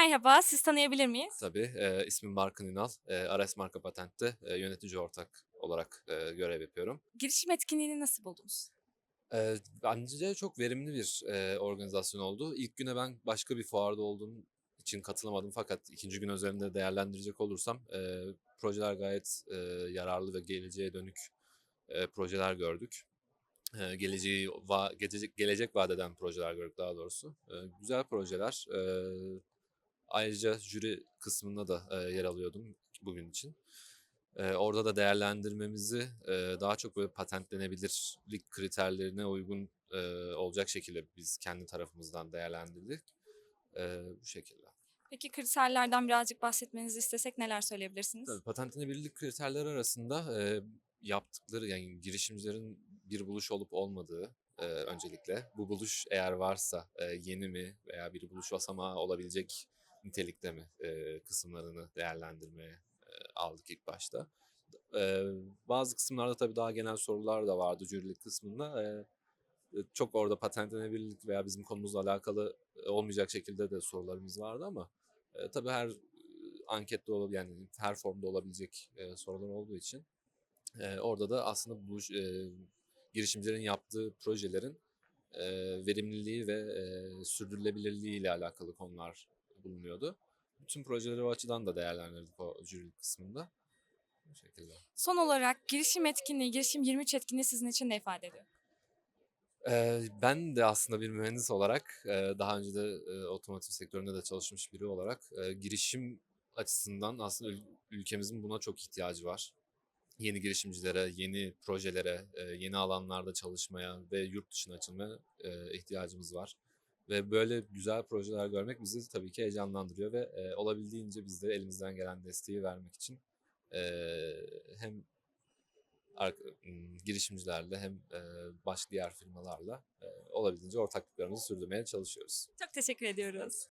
Merhaba, sizi tanıyabilir miyiz? Tabii, eee, ismim Barkın Ünal. Eee, Ares Marka Patent'te, eee, yönetici ortak olarak, eee, görev yapıyorum. Girişim etkinliğini nasıl buldunuz? Eee, bence çok verimli bir, eee, organizasyon oldu. İlk güne ben başka bir fuarda olduğum için katılamadım fakat ikinci gün özelinde değerlendirecek olursam, eee, projeler gayet, eee, yararlı ve geleceğe dönük, eee, projeler gördük. Eee, geleceği va gelecek gelecek vaat eden projeler gördük daha doğrusu. Eee, güzel projeler. Eee, ayrıca jüri kısmında da, eee, yer alıyordum bugün için. Eee, orada da değerlendirmemizi, eee, daha çok böyle patentlenebilirlik kriterlerine uygun, eee, olacak şekilde biz kendi tarafımızdan değerlendirdik. Eee, bu şekilde. Peki kriterlerden birazcık bahsetmenizi istesek neler söyleyebilirsiniz? Tabii patentlenebilirlik kriterleri arasında, eee, yaptıkları yani girişimcilerin bir buluş olup olmadığı, eee, öncelikle. Bu buluş eğer varsa, eee, yeni mi veya bir buluş basamağı olabilecek nitelikte mi, eee, kısımlarını değerlendirmeye, eee, aldık ilk başta. Eee, bazı kısımlarda tabii daha genel sorular da vardı jürilik kısmında. Eee, çok orada patentlenebilirlik veya bizim konumuzla alakalı, olmayacak şekilde de sorularımız vardı ama, eee, tabii her, ankette olab yani her formda olabilecek, eee, sorular olduğu için, eee, orada da aslında buluş eee, girişimcilerin yaptığı projelerin, eee, verimliliği ve, eee, sürdürülebilirliği ile alakalı konular bulunuyordu. Bütün projeleri o açıdan da değerlendirdik o jürilik kısmında. Bu şekilde. Son olarak girişim etkinliği, Girişim 23 etkinliği sizin için ne ifade ediyor? Eee, ben de aslında bir mühendis olarak, eee, daha önce de, eee, otomotiv sektöründe de çalışmış biri olarak, eee, girişim açısından aslında ül ülkemizin buna çok ihtiyacı var. Yeni girişimcilere, yeni projelere, yeni alanlarda çalışmaya ve yurt dışına açılmaya, ihtiyacımız var. Ve böyle güzel projeler görmek bizi tabii ki heyecanlandırıyor ve, eee, olabildiğince biz de elimizden gelen desteği vermek için, eee, hem girişimcilerle hem, eee, baş diğer firmalarla, eee, olabildiğince ortaklıklarımızı sürdürmeye çalışıyoruz. Çok teşekkür ediyoruz.